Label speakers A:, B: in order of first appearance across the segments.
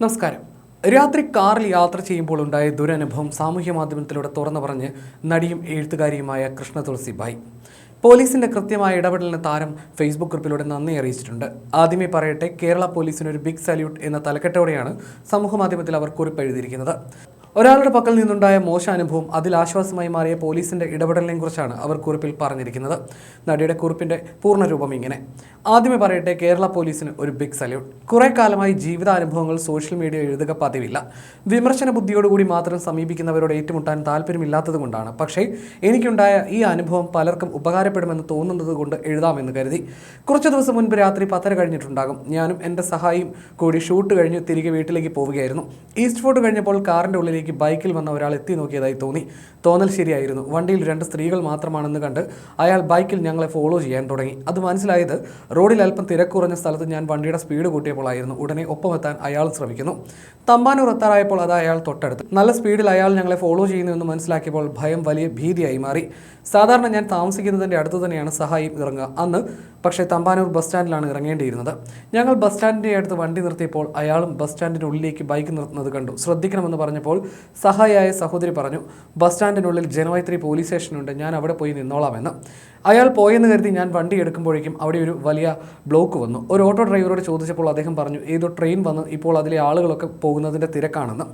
A: നമസ്കാരം. രാത്രി കാറിൽ യാത്ര ചെയ്യുമ്പോൾ ഉണ്ടായ ദുരനുഭവം സാമൂഹ്യ മാധ്യമത്തിലൂടെ തുറന്നു പറഞ്ഞ് നടിയും എഴുത്തുകാരിയുമായ കൃഷ്ണ തുളസി ബായി. പോലീസിന്റെ കൃത്യമായ ഇടപെടലിന് താരം ഫേസ്ബുക്ക് ഗ്രൂപ്പിലൂടെ നന്ദി അറിയിച്ചിട്ടുണ്ട്. ആദ്യമേ പറയട്ടെ കേരള പോലീസിന് ഒരു ബിഗ് സല്യൂട്ട് എന്ന തലക്കെട്ടോടെയാണ് സമൂഹ മാധ്യമത്തിൽ അവർ കുറിപ്പ് എഴുതിയിരിക്കുന്നത്. ഒരാളുടെ പക്കൽ നിന്നുണ്ടായ മോശ അനുഭവം അതിൽ ആശ്വാസമായി മാറിയ പോലീസിന്റെ ഇടപെടലിനെ കുറിച്ചാണ് അവർ കുറിപ്പിൽ പറഞ്ഞിരിക്കുന്നത്. നടിയുടെ കുറിപ്പിന്റെ പൂർണരൂപം ഇങ്ങനെ. ആദ്യമേ പറയട്ടെ കേരള പോലീസിന് ഒരു ബിഗ് സല്യൂട്ട് കുറെ കാലമായി ജീവിതാനുഭവങ്ങൾ സോഷ്യൽ മീഡിയ എഴുതുക പതിവില്ല. വിമർശന ബുദ്ധിയോടുകൂടി മാത്രം സമീപിക്കുന്നവരോട് ഏറ്റുമുട്ടാൻ താല്പര്യമില്ലാത്തത് കൊണ്ടാണ് പക്ഷേ എനിക്കുണ്ടായ ഈ അനുഭവം പലർക്കും ഉപകാരപ്പെടുമെന്ന് തോന്നുന്നത് കൊണ്ട് എഴുതാമെന്ന് കരുതി. കുറച്ച് ദിവസം മുൻപ് രാത്രി പത്തര കഴിഞ്ഞിട്ടുണ്ടാകും. ഞാനും എന്റെ സഹായിയും കൂടി ഷൂട്ട് കഴിഞ്ഞ് തിരികെ വീട്ടിലേക്ക് പോവുകയായിരുന്നു. ഈസ്റ്റ് ഫോർട്ട് കഴിഞ്ഞപ്പോൾ കാറിന്റെ ഉള്ളിലേക്ക് ബൈക്കിൽ വന്ന ഒരാൾ എത്തി നോക്കിയതായി തോന്നി. തോന്നൽ ശരിയായിരുന്നു. വണ്ടിയിൽ രണ്ട് സ്ത്രീകൾ മാത്രമാണെന്ന് കണ്ട് അയാൾ ബൈക്കിൽ ഞങ്ങളെ ഫോളോ ചെയ്യാൻ തുടങ്ങി. അത് മനസ്സിലായത് റോഡിൽ അല്പം തിരക്കുറഞ്ഞ സ്ഥലത്ത് ഞാൻ വണ്ടിയുടെ സ്പീഡ് കൂട്ടിയപ്പോഴായിരുന്നു ഉടനെ ഒപ്പമെത്താൻ അയാൾ ശ്രമിക്കുന്നു. തമ്പാനൂർ എത്താറായപ്പോൾ അത് അയാൾ തൊട്ടടുത്ത്. നല്ല സ്പീഡിൽ അയാൾ ഞങ്ങളെ ഫോളോ ചെയ്യുന്നു എന്ന് മനസ്സിലാക്കിയപ്പോൾ ഭയം വലിയ ഭീതിയായി മാറി. സാധാരണ ഞാൻ താമസിക്കുന്നതിന്റെ അടുത്ത് തന്നെയാണ് സഹായി ഇറങ്ങുക. അന്ന് പക്ഷേ തമ്പാനൂർ ബസ് സ്റ്റാൻഡിലാണ് ഇറങ്ങേണ്ടിയിരുന്നത്. ഞങ്ങൾ ബസ് സ്റ്റാൻഡിന്റെ അടുത്ത് വണ്ടി നിർത്തിയപ്പോൾ അയാളും ബസ് സ്റ്റാൻഡിന്റെ ഉള്ളിലേക്ക് ബൈക്ക് നിർത്തുന്നത് കണ്ടു. ശ്രദ്ധിക്കണമെന്ന് പറഞ്ഞപ്പോൾ സഹായിയായ സഹോദരി പറഞ്ഞു ബസ് സ്റ്റാൻഡിനുള്ളിൽ ജനവൈത്രി പോലീസ് സ്റ്റേഷനുണ്ട്. ഞാൻ അവിടെ പോയി നിന്നോളാമെന്ന്. അയാൾ പോയെന്ന് കരുതി ഞാൻ വണ്ടി എടുക്കുമ്പോഴേക്കും അവിടെ ഒരു വലിയ ബ്ലോക്ക് വന്നു. ഒരു ഓട്ടോ ഡ്രൈവറോട് ചോദിച്ചപ്പോൾ അദ്ദേഹം പറഞ്ഞു ഏതോ ട്രെയിൻ വന്ന് ഇപ്പോൾ അതിലെ ആളുകളൊക്കെ പോകുന്നതിന്റെ തിരക്കാണെന്ന്.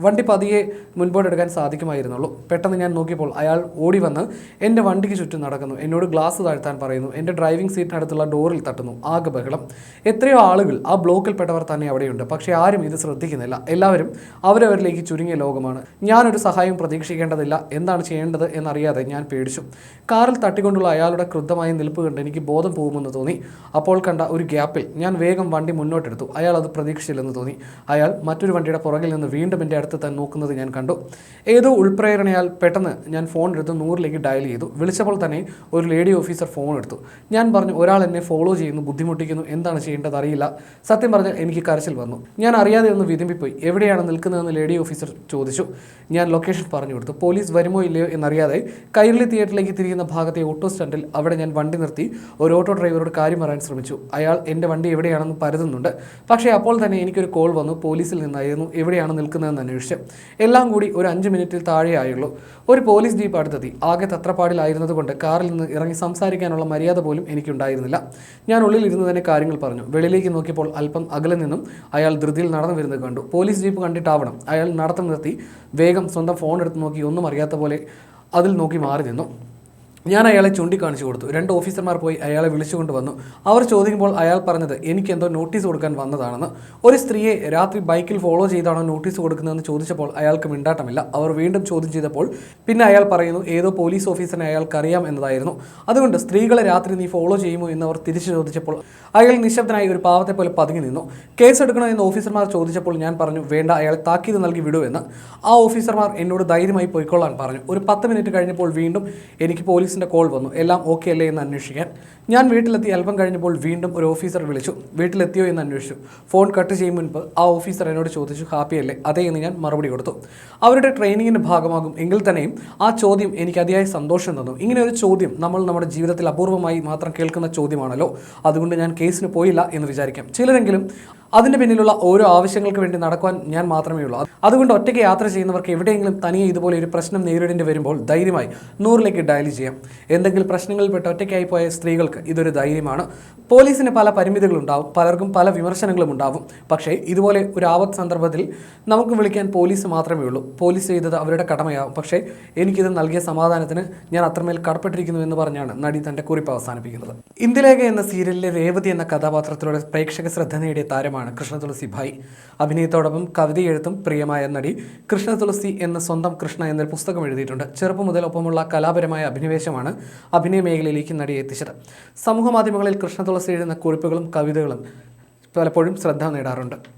A: വണ്ടി പതിയെ മുൻപോട്ടെടുക്കാൻ സാധിക്കുമായിരുന്നുള്ളൂ. പെട്ടെന്ന് ഞാൻ നോക്കിയപ്പോൾ അയാൾ ഓടി വന്ന് എന്റെ വണ്ടിക്ക് ചുറ്റും നടക്കുന്നു. എന്നോട് ഗ്ലാസ് താഴ്ത്താൻ പറയുന്നു. എന്റെ ഡ്രൈവിംഗ് സീറ്റിനടുത്തുള്ള ഡോറിൽ തട്ടുന്നു. ആകെ ബഹളം. എത്രയോ ആളുകൾ ആ ബ്ലോക്കിൽപ്പെട്ടവർ തന്നെ അവിടെയുണ്ട്. പക്ഷേ ആരും ഇത് ശ്രദ്ധിക്കുന്നില്ല. എല്ലാവരും അവരവരിലേക്ക് ചുരുങ്ങിയ ലോകമാണ്. ഞാനൊരു സഹായം പ്രതീക്ഷിക്കേണ്ടതില്ല. എന്താണ് ചെയ്യേണ്ടത് എന്നറിയാതെ ഞാൻ പേടിച്ചു. കാറിൽ തട്ടിക്കൊണ്ടുള്ള അയാളുടെ ക്രുദ്ധമായ നിൽപ്പ് കണ്ട് എനിക്ക് ബോധം പോകുമെന്ന് തോന്നി. അപ്പോൾ കണ്ട ഒരു ഗ്യാപ്പിൽ ഞാൻ വേഗം വണ്ടി മുന്നോട്ടെടുത്തു. അയാൾ അത് പ്രതീക്ഷിച്ചില്ലെന്ന് തോന്നി. അയാൾ മറ്റൊരു വണ്ടിയുടെ പുറകിൽ നിന്ന് വീണ്ടും എന്റെ അടുത്ത് തന്നെ നോക്കുന്നത് ഞാൻ കണ്ടു. ഏതോ ഉൾപ്രേരണയാൽ പെട്ടെന്ന് ഞാൻ ഫോൺ എടുത്ത് നൂറിലേക്ക് ഡയൽ ചെയ്തു. വിളിച്ചപ്പോൾ തന്നെ ഒരു ലേഡി ഓഫീസർ ഫോൺ എടുത്തു. ഞാൻ പറഞ്ഞു ഒരാൾ എന്നെ ഫോളോ ചെയ്യുന്നു ബുദ്ധിമുട്ടിക്കുന്നു എന്താണ് ചെയ്യേണ്ടത് അറിയില്ല. സത്യം പറഞ്ഞാൽ എനിക്ക് കരച്ചിൽ വന്നു. ഞാൻ അറിയാതെ ഒന്ന് വിതുമ്പിപ്പോയി. എവിടെയാണ് നിൽക്കുന്നതെന്ന് ലേഡി ഓഫീസർ ചോദിച്ചു. ഞാൻ ലൊക്കേഷൻ പറഞ്ഞു കൊടുത്തു. പോലീസ് വരുമോ ഇല്ലയോ എന്നറിയാതെ കൈരളി തിയേറ്ററിലേക്ക് തിരിയുന്ന ഭാഗത്തെ ഓട്ടോ സ്റ്റാൻഡിൽ അവിടെ ഞാൻ വണ്ടി നിർത്തി ഒരു ഓട്ടോ ഡ്രൈവറോട് കാര്യം പറയാൻ ശ്രമിച്ചു. അയാൾ എന്റെ വണ്ടി എവിടെയാണെന്ന് പരതുന്നുണ്ട്. പക്ഷേ അപ്പോൾ തന്നെ എനിക്കൊരു കോൾ വന്നു. പോലീസിൽ നിന്നായിരുന്നു എവിടെയാണ് നിൽക്കുന്നതെന്ന് അന്വേഷിച്ച്. എല്ലാം കൂടി ഒരു അഞ്ച് മിനിറ്റിൽ താഴെ താഴെയായുള്ളൂ ഒരു പോലീസ് ജീപ്പ് അടുത്തെത്തി. ആകെ തത്രപ്പാടിലായിരുന്നത് കൊണ്ട് കാറിൽ നിന്ന് ഇറങ്ങി സംസാരിക്കാനുള്ള മര്യാദ പോലും എനിക്കുണ്ടായിരുന്നില്ല. ഞാൻ ഉള്ളിൽ ഇരുന്ന് തന്നെ കാര്യങ്ങൾ പറഞ്ഞു. വെളിയിലേക്ക് നോക്കിയപ്പോൾ അല്പം അകലെ നിന്നും അയാൾ ധൃതിയിൽ നടന്നു വരുന്നത് കണ്ടു. പോലീസ് ജീപ്പ് കണ്ടിട്ടാവണം. അയാൾ നടത്തം നിർത്തി. വേഗം സ്വന്തം ഫോൺ എടുത്ത് നോക്കി. ഒന്നും അറിയാത്ത പോലെ അതിൽ നോക്കി മാറി നിന്നു. ഞാൻ അയാളെ ചൂണ്ടിക്കാണിച്ചു കൊടുത്തു. രണ്ട് ഓഫീസർമാർ പോയി അയാളെ വിളിച്ചുകൊണ്ട് വന്നു. അവർ ചോദിക്കുമ്പോൾ അയാൾ പറഞ്ഞത് എനിക്കെന്തോ നോട്ടീസ് കൊടുക്കാൻ വന്നതാണെന്ന്. ഒരു സ്ത്രീയെ രാത്രി ബൈക്കിൽ ഫോളോ ചെയ്താണോ നോട്ടീസ് കൊടുക്കുന്നതെന്ന് ചോദിച്ചപ്പോൾ അയാൾക്ക് മിണ്ടാട്ടമില്ല. അവർ വീണ്ടും ചോദ്യം ചെയ്തപ്പോൾ പിന്നെ അയാൾ പറയുന്നു ഏതോ പോലീസ് ഓഫീസറിനെ അയാൾക്ക് അറിയാം എന്നതായിരുന്നു. അതുകൊണ്ട് സ്ത്രീകളെ രാത്രി നീ ഫോളോ ചെയ്യുമോ എന്ന് അവർ തിരിച്ചു ചോദിച്ചപ്പോൾ അയാൾ നിശബ്ദനായി ഒരു പാവത്തെ പോലെ പതുങ്ങി നിന്നു. കേസ് എടുക്കണോ എന്ന് ഓഫീസർമാർ ചോദിച്ചപ്പോൾ ഞാൻ പറഞ്ഞു വേണ്ട അയാളെ താക്കീത് നൽകി വിടുമെന്ന് ആ ഓഫീസർമാർ എന്നോട് ധൈര്യമായി പോയിക്കൊള്ളാൻ പറഞ്ഞു. ഒരു പത്ത് മിനിറ്റ് കഴിഞ്ഞപ്പോൾ വീണ്ടും എനിക്ക് പോലീസിന്റെ കോൾ വന്നു. എല്ലാം ഓക്കെ അല്ലേ എന്ന് അന്വേഷിക്കാൻ. ഞാൻ വീട്ടിലെത്തി. അല്പം കഴിഞ്ഞപ്പോൾ വീണ്ടും ഒരു ഓഫീസർ വിളിച്ചു. വീട്ടിലെത്തിയോ എന്ന് അന്വേഷിച്ചു. ഫോൺ കട്ട് ചെയ്യും മുൻപ് ആ ഓഫീസർ എന്നോട് ചോദിച്ചു ഹാപ്പി അല്ലേ? അതേ എന്ന് ഞാൻ മറുപടി കൊടുത്തു. അവരുടെ ട്രെയിനിങ്ങിന്റെ ഭാഗമാകും എങ്കിൽ തന്നെയും ആ ചോദ്യം എനിക്ക് അതിയായ സന്തോഷം തന്നു. ഇങ്ങനെ ഒരു ചോദ്യം നമ്മൾ നമ്മുടെ ജീവിതത്തിൽ അപൂർവമായി മാത്രം കേൾക്കുന്ന ചോദ്യമാണല്ലോ. അതുകൊണ്ട് ഞാൻ കേസിന് പോയില്ല എന്ന് വിചാരിക്കാം. ചിലരെങ്കിലും അതിന്റെ പിന്നിലുള്ള ഓരോ ആവശ്യങ്ങൾക്ക് വേണ്ടി നടക്കുവാൻ ഞാൻ മാത്രമേ ഉള്ളൂ. അതുകൊണ്ട് ഒറ്റയ്ക്ക് യാത്ര ചെയ്യുന്നവർക്ക് എവിടെയെങ്കിലും തനിയെ ഇതുപോലെ ഒരു പ്രശ്നം നേരിടേണ്ടി വരുമ്പോൾ ധൈര്യമായി നൂറിലേക്ക് ഡയൽ ചെയ്യാം. എന്തെങ്കിലും പ്രശ്നങ്ങളിൽപ്പെട്ട് ഒറ്റയ്ക്കായി പോയ സ്ത്രീകൾക്ക് ഇതൊരു ധൈര്യമാണ്. പോലീസിന് പല പരിമിതികളുണ്ടാവും പലർക്കും പല വിമർശനങ്ങളും ഉണ്ടാവും. പക്ഷേ ഇതുപോലെ ഒരു ആപത്ത് സന്ദർഭത്തിൽ നമുക്ക് വിളിക്കാൻ പോലീസ് മാത്രമേ ഉള്ളൂ. പോലീസ് ചെയ്തത് അവരുടെ കടമയാവും. പക്ഷേ എനിക്കിത് നൽകിയ സമാധാനത്തിന് ഞാൻ അത്രമേൽ കടപ്പെട്ടിരിക്കുന്നു എന്ന് പറഞ്ഞാണ് നടി തന്റെ കുറിപ്പ് അവസാനിപ്പിക്കുന്നത്. ഇന്ദിലേഖ എന്ന സീരിയലിലെ രേവതി എന്ന കഥാപാത്രത്തിലൂടെ പ്രേക്ഷക ശ്രദ്ധ നേടിയ താരമാണ് കൃഷ്ണ തുളസി ഭായ്. അഭിനയത്തോടൊപ്പം കവിത എഴുത്തും പ്രിയമായ നടി കൃഷ്ണ തുളസി എന്ന സ്വന്തം കൃഷ്ണ എന്നൊരു പുസ്തകം എഴുതിയിട്ടുണ്ട്. ചെറുപ്പം മുതൽ ഒപ്പമുള്ള കലാപരമായ അഭിനിവേശമാണ് അഭിനയ മേഖലയിലേക്ക് നടിയെ എത്തിച്ചത്. സമൂഹ മാധ്യമങ്ങളിൽ കൃഷ്ണ തുളസി എഴുതുന്ന കുറിപ്പുകളും കവിതകളും പലപ്പോഴും ശ്രദ്ധ നേടാറുണ്ട്.